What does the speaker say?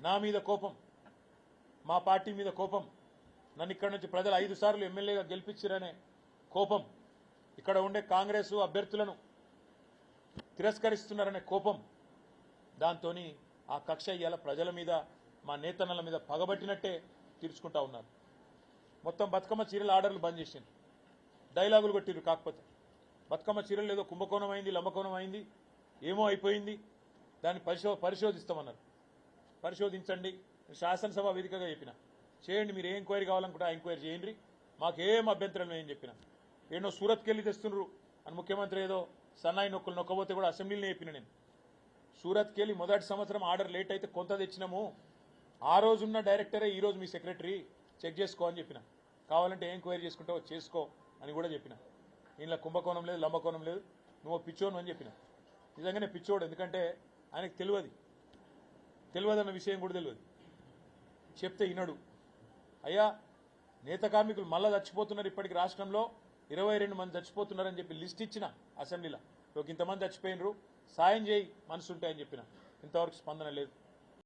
నా మీద కోపం మా పార్టీ మీద కోపం. నన్ను ఇక్కడ నుంచి ప్రజలు ఐదు సార్లు ఎమ్మెల్యేగా గెలిపించారనే కోపం. ఇక్కడ ఉండే కాంగ్రెస్ అభ్యర్థులను తిరస్కరిస్తున్నారనే కోపం. దాంతో ఆ కక్ష ఇవాళ ప్రజల మీద మా నేతన్నల మీద పగబట్టినట్టే తీర్చుకుంటా ఉన్నారు. మొత్తం బతుకమ్మ చీరల ఆర్డర్లు బంద్ చేసిండ్రు. డైలాగులు కొట్టిర్రు కాకపోతే. బతుకమ్మ చీరలు ఏదో కుంభకోణం అయింది లంబకోణం అయింది ఏమో అయిపోయింది. దాన్ని పరిశో పరిశోధిస్తామన్నారు. పరిశోధించండి. శాసనసభ వేదికగా చెప్పిన. చేయండి మీరు ఏ ఎంక్వైరీ కావాలనుకుంటే ఆ ఎంక్వైరీ చేయండి. మాకేం అభ్యంతరం ఏం చెప్పిన. ఏనో సూరత్కి వెళ్ళి తెస్తున్నారు. అని ముఖ్యమంత్రి ఏదో సన్నాయి నొక్కులు నొక్కబోతే కూడా అసెంబ్లీలో చెప్పిన నేను. సూరత్కి వెళ్ళి మొదటి సంవత్సరం ఆర్డర్ లేట్ అయితే కొంత తెచ్చినాము. ఆ రోజున్న డైరెక్టరే ఈరోజు మీ సెక్రటరీ. చెక్ చేసుకో అని చెప్పిన. కావాలంటే ఎంక్వైరీ చేసుకుంటావో చేసుకో అని కూడా చెప్పిన. ఇంట్లో కుంభకోణం లేదు లంబకోణం లేదు. నువ్వు పిచ్చోను అని చెప్పిన. నిజంగానే పిచ్చోడు ఎందుకంటే ఆయనకు తెలియదు. తెలియదు అన్న విషయం కూడా తెలియదు. చెప్తే వినడు. అయ్యా నేత కార్మికులు మళ్ళా చచ్చిపోతున్నారు ఇప్పటికి రాష్ట్రంలో. ఇరవై రెండు మంది చచ్చిపోతున్నారని చెప్పి లిస్ట్ ఇచ్చిన అసెంబ్లీలో. ఇంతమంది చచ్చిపోయినరు. సాయం చేయి మనసుంటాయని చెప్పిన. ఇంతవరకు స్పందన లేదు.